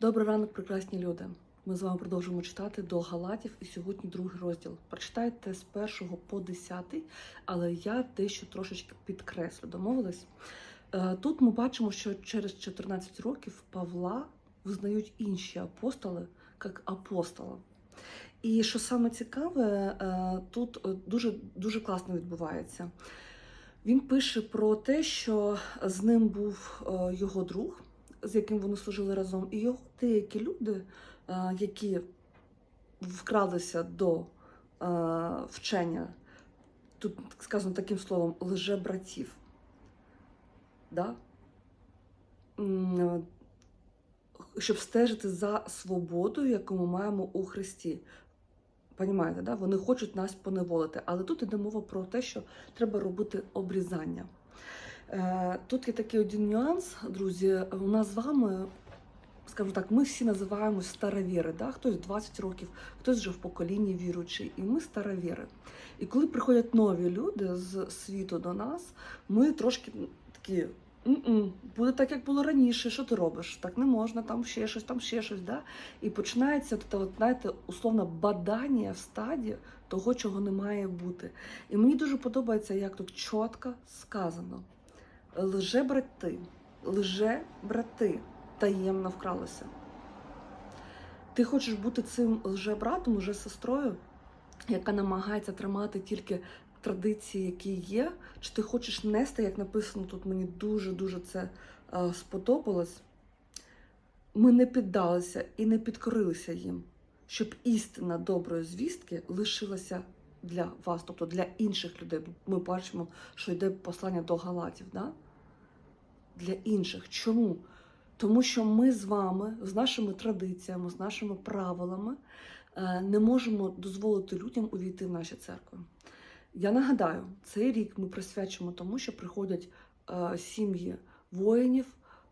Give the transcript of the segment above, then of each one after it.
Добрий ранок, прекрасні люди. Ми з вами продовжуємо читати до Галатів, і сьогодні другий розділ. Прочитайте з першого по десятий, але я дещо трошечки підкреслю. Домовились? Е, Тут ми бачимо, що через 14 років Павла визнають інші апостоли як апостола. І що саме цікаве, е, тут е, дуже, дуже класно відбувається. Він пише про те, що з ним був його друг, з яким вони служили разом, і його деякі люди, е, які вкралися до е, вчення, тут сказано таким словом, лжебратів. Да? Е, Щоб стежити за свободою, яку ми маємо у Христі. Понімаєте, да? вони хочуть нас поневолити. Але тут іде мова про те, що треба робити обрізання. Е, Тут є такий один нюанс, друзі. У нас з вами, скажімо так, ми всі називаємось старовіри. Да? Хтось 20 років, хтось вже в поколінні віруючий, і ми старовіри. І коли приходять нові люди з світу до нас, ми трошки такі. «М-м, Буде так, як було раніше. Що ти робиш? Так не можна, там ще щось, там ще щось. Да? І починається от, от, знаєте, условно бадання в стадії того, чого не має бути. І мені дуже подобається, як тут чітко сказано: лже-брати, лже-брати таємно вкралися. Ти хочеш бути цим лже-братом, лже-сестрою, яка намагається тримати тільки традиції, які є, чи ти хочеш нести, як написано тут, мені дуже-дуже це е, сподобалось. Ми не піддалися і не підкорилися їм, щоб істина доброї звістки лишилася для вас, тобто для інших людей. Ми бачимо, що йде послання до Галатів. Да? Для інших. Чому? Тому що ми з вами, з нашими традиціями, з нашими правилами, е, не можемо дозволити людям увійти в наші церкви. Я нагадаю, цей рік ми присвячимо тому, що приходять е, сім'ї воїнів,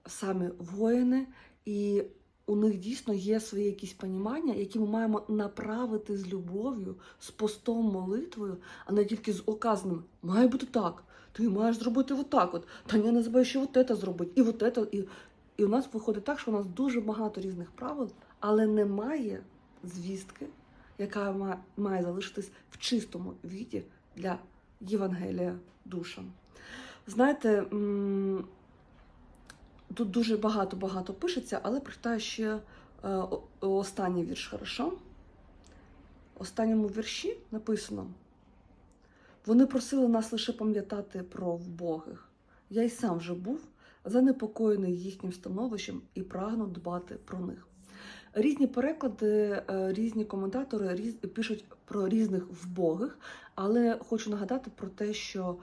самі воїни, і у них дійсно є свої якісь понімання, які ми маємо направити з любов'ю, з постом, молитвою, а не тільки з оказаним. Має бути так. Ти маєш зробити отак. От. Та я не забуваю, що от це зробити, і от це. І, і у нас виходить так, що у нас дуже багато різних правил, але немає звістки, яка має залишитись в чистому віді для Євангелія душам. Знаєте, тут дуже багато-багато пишеться, але прочитаю ще е, останній вірш, хорошо? В останньому вірші написано: вони просили нас лише пам'ятати про вбогих. Я й сам вже був занепокоєний їхнім становищем і прагну дбати про них. Різні переклади, е, різні коментатори пишуть про різних вбогих, але хочу нагадати про те, що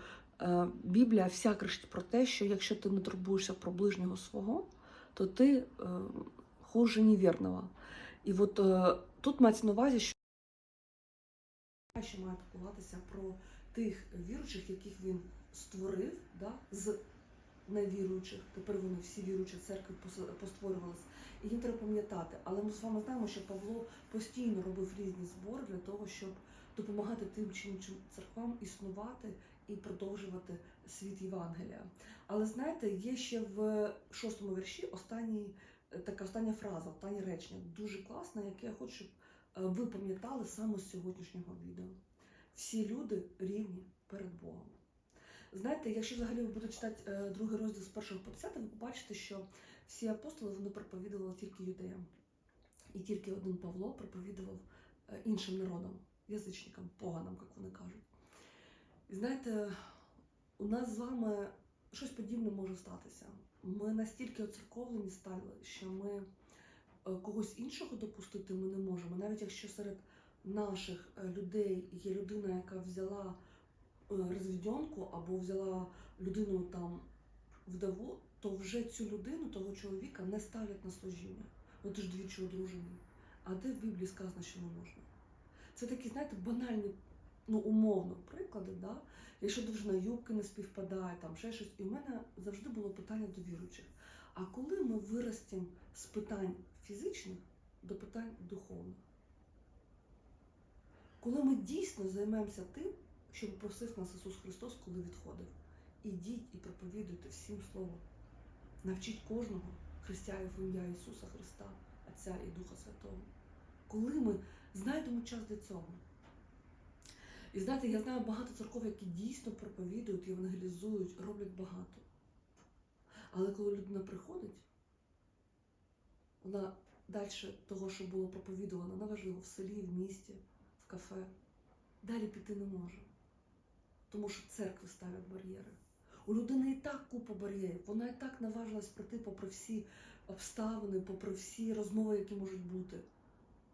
Біблія вся кричить про те, що якщо ти не турбуєшся про ближнього свого, то ти е, хуже невірного. І от е, тут мається на увазі, що ще має піклуватися про тих віруючих, яких він створив, да, з невіруючих. Тепер вони всі віруючі церкви пос- постворювалися. І їм треба пам'ятати. Але ми з вами знаємо, що Павло постійно робив різні збори для того, щоб допомагати тим чи іншим церквам існувати і продовжувати світ Євангелія. Але знаєте, є ще в шостому вірші останній, е, така остання фраза, останнє речення, дуже класне, яке я хочу, щоб е, ви пам'ятали саме з сьогоднішнього відео. Всі люди рівні перед Богом. Знаєте, якщо взагалі ви будете читати е, другий розділ з першого по 10, ви побачите, що всі апостоли вони проповідували тільки юдеям. І тільки один Павло проповідував іншим народам, язичникам, поганам, як вони кажуть. І знаєте, у нас з вами щось подібне може статися. Ми настільки оцерковлені стали, що ми е, когось іншого допустити ми не можемо. Навіть якщо серед наших е, людей є людина, яка взяла е, розвідьонку або взяла людину там вдову, то вже цю людину, того чоловіка, не ставлять на служіння. Ну ти ж двічі одружений. А де в Біблії сказано, що не можна? Це такі, знаєте, банальні, ну умовно, приклади, да? якщо дружина юбки не співпадає, там ще щось. І в мене завжди було питання до віруючих. А коли ми виростемо з питань фізичних до питань духовних? Коли ми дійсно займемося тим, що просив нас Ісус Христос, коли відходив. Ідіть і проповідуйте всім словом. Навчіть кожного християнів в ім'я Ісуса Христа Отця і Духа Святого. Коли ми знайдемо час для цього. І знаєте, я знаю багато церков, які дійсно проповідують, євангелізують, роблять багато. Але коли людина приходить, вона далі того, що було проповідувано, неважливо, в селі, в місті, в кафе, далі піти не може. Тому що церкви ставлять бар'єри. У людини і так купа бар'єрів, вона і так наважилась пройти попри всі обставини, попри всі розмови, які можуть бути.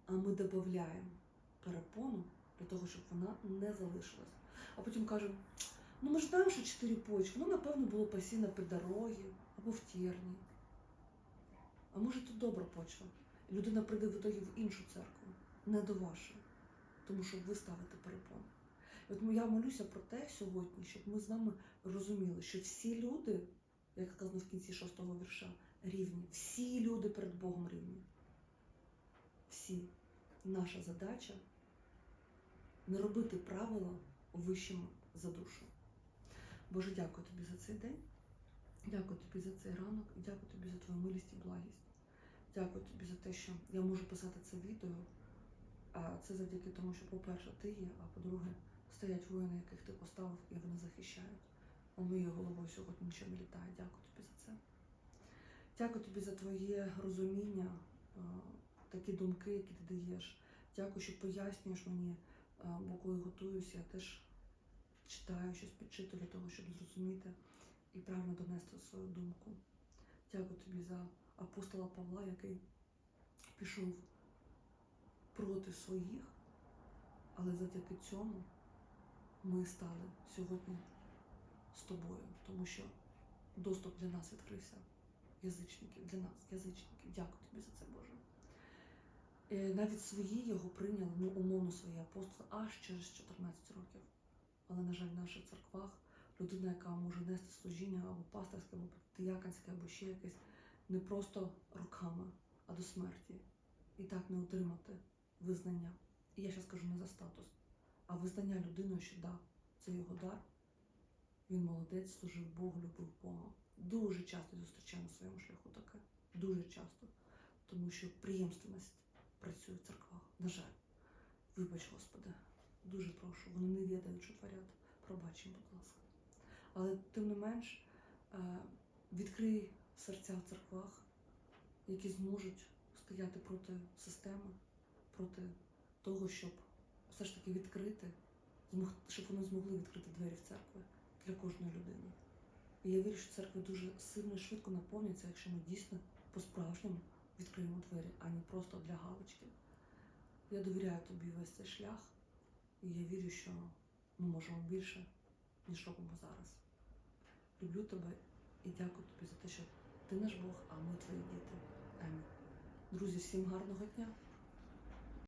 А ми додаємо перепону для того, щоб вона не залишилась. А потім кажемо, ну ми ж знаємо, що чотири почки, ну напевно було посіяно під дороги або в терні. А може тут добра почва. Людина прийде в ітогі в іншу церкву, не до вашої, тому що ви ставите перепону. От я молюся про те сьогодні, щоб ми з вами розуміли, що всі люди, як сказано в кінці шостого вірша, рівні. Всі люди перед Богом рівні. Всі. Наша задача не робити правила вищими за душу. Боже, дякую тобі за цей день. Дякую тобі за цей ранок, дякую тобі за твою милість і благість. Дякую тобі за те, що я можу писати це відео. А це завдяки тому, що, по-перше, ти є, а по-друге, стоять воїни, яких ти поставив, і вони захищають. А моєю головою сьогодні нічого не літає. Дякую тобі за це. Дякую тобі за твоє розуміння, такі думки, які ти даєш. Дякую, що пояснюєш мені, е, бо коли готуюся, я теж читаю щось підчитую для того, щоб зрозуміти і правильно донести свою думку. Дякую тобі за апостола Павла, який пішов проти своїх, але завдяки цьому ми стали сьогодні з тобою, тому що доступ для нас відкрився. Язичників, для нас, язичників. Дякую тобі за це, Навіть свої його прийняли, ну, умовно свої апостоли, аж через 14 років. Але, на жаль, в наших церквах людина, яка може нести служіння або пасторське, або дияконське, або ще якесь, не просто руками, а до смерті. І так не отримати визнання. І я зараз кажу не за статус, а визнання людиною, що да, це його дар. Він молодець, служив Богу, любив Бога. Дуже часто зустрічаю на своєму шляху таке. Дуже часто. Тому що приємственність працює в церквах. На жаль. Вибач, Господи, дуже прошу. Вони не відають, що творять. Пробач їм, будь ласка. Але тим не менш, е, відкрий серця в церквах, які зможуть стояти проти системи, проти того, щоб все ж таки відкрити, щоб вони змогли відкрити двері в церкви для кожної людини. І я вірю, що церкви дуже сильно і швидко наповняться, якщо ми дійсно по-справжньому відкриємо двері, а не просто для галочки. Я довіряю тобі весь цей шлях, і я вірю, що ми можемо більше, ніж робимо зараз. Люблю тебе і дякую тобі за те, що ти наш Бог, а ми твої діти. Амінь. Друзі, всім гарного дня!